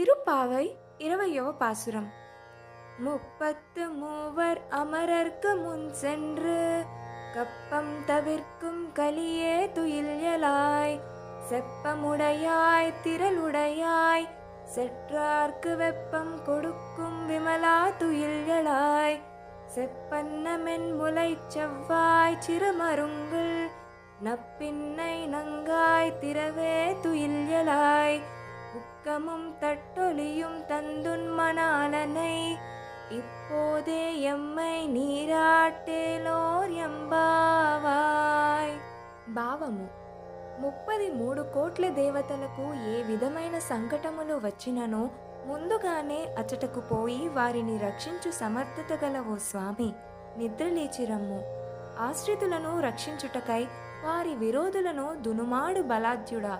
திருப்பாவை இரவையோ பாசுரம். முப்பத்து மூவர் அமரர்க்கு முன் சென்று கப்பம் தவிர்க்கும் கலியே துயில்யலாய் செப்பமுடையாய் திரளுடையாய் செற்றார்க்கு வெப்பம் கொடுக்கும் விமலா துயில்களாய் செப்பன்னமென் முலை செவ்வாய் சிறுமருங்குள் நப்பின்னை நங்காய் திரவே துயில்யலாய் உக்கமும் தட்டொலியும் தந்துன் மணாலனை இப்போதே எம்மை నీరాటేలోర్ ఎంబావాయ్ భావము ముప్పది మూడు కోట్ల దేవతలకు ఏ విధమైన సంకటములు వచ్చిననో ముందుగానే అచటకు పోయి వారిని రక్షించు సమర్థత గల ఓ స్వామి నిద్రలేచిరమ్ము ఆశ్రితులను రక్షించుటకై వారి విరోధులను దునుమాడు బలాద్యుడా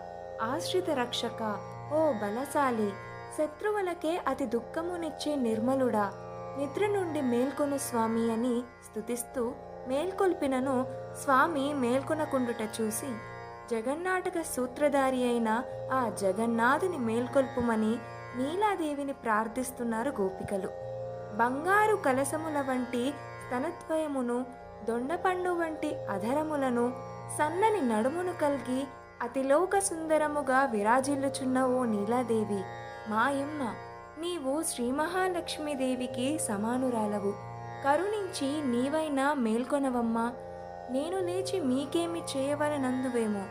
ఆశ్రిత రక్షక ఓ బలశాలి! శత్రువులకే అతి దుఃఖమునిచ్చే నిర్మలుడా! నిద్ర నుండి మేల్కొను స్వామి అని స్తుతిస్తూ మేల్కొల్పినను స్వామి మేల్కొనకుండుట చూసి జగన్నాటక సూత్రధారి అయిన ఆ జగన్నాథుని మేల్కొల్పుమని నీలాదేవిని ప్రార్థిస్తున్నారు గోపికలు. బంగారు కలసముల వంటి స్తనద్వయమును దొండపండు వంటి అధరములను సన్నని నడుమును కలిగి అతిలోక సుందరముగా విరాజిల్లుచున్న ఓ నీలాదేవి. మాయమ్మ నీవు శ్రీ మహాలక్ష్మీదేవికి సమానురాలవు. కరుణించి నీవైనా మేల్కొనవమ్మా. నేను లేచి మీకేమి చేయవలనందువేమో.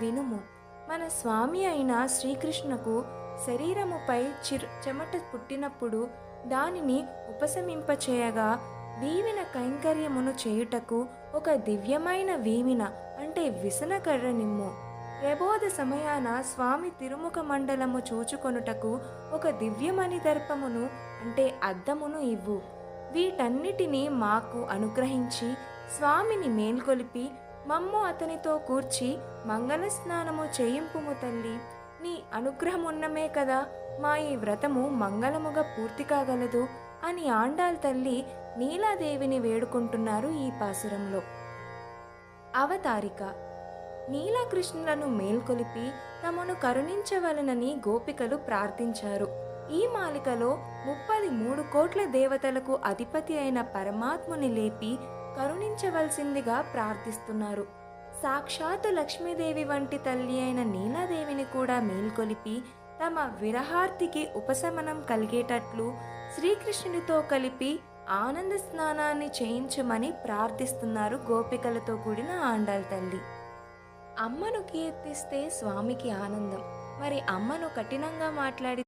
వినుము మన స్వామి అయిన శ్రీకృష్ణకు శరీరముపై చిరు చెమట పుట్టినప్పుడు దానిని ఉపశమింపచేయగా వీవిన కైంకర్యమును చేయుటకు ఒక దివ్యమైన వీవిన అంటే విసనకర్ర నిమ్ము. ప్రబోధ సమయాన స్వామి తిరుముఖ మండలము చూచుకొనుటకు ఒక దివ్యమణి దర్పమును అంటే అద్దమును ఇవ్వు. వీటన్నిటినీ మాకు అనుగ్రహించి స్వామిని మేల్కొలిపి మమ్ము అతనితో కూర్చి మంగళ స్నానము చేయింపుము తల్లి. నీ అనుగ్రహమున్నమే కదా మా ఈ వ్రతము మంగళముగా పూర్తి కాగలదు అని ఆండాల్ తల్లి నీలాదేవిని వేడుకుంటున్నారు ఈ పాసురంలో. అవతారిక నీలకృష్ణులను మేల్కొలిపి తమను కరుణించవలనని గోపికలు ప్రార్థించారు. ఈ మాలికలో ముప్పది మూడు కోట్ల దేవతలకు అధిపతి అయిన పరమాత్ముని లేపి కరుణించవలసిందిగా ప్రార్థిస్తున్నారు. సాక్షాత్తు లక్ష్మీదేవి వంటి తల్లి అయిన నీలాదేవిని కూడా మేల్కొలిపి తమ విరహార్తికి ఉపశమనం కలిగేటట్లు శ్రీకృష్ణునితో కలిపి ఆనంద స్నానాన్ని చేయించమని ప్రార్థిస్తున్నారు గోపికలతో కూడిన ఆండాల్ తల్లి. అమ్మను కీర్తిస్తే స్వామికి ఆనందం. మరి అమ్మను కఠినంగా మాట్లాడి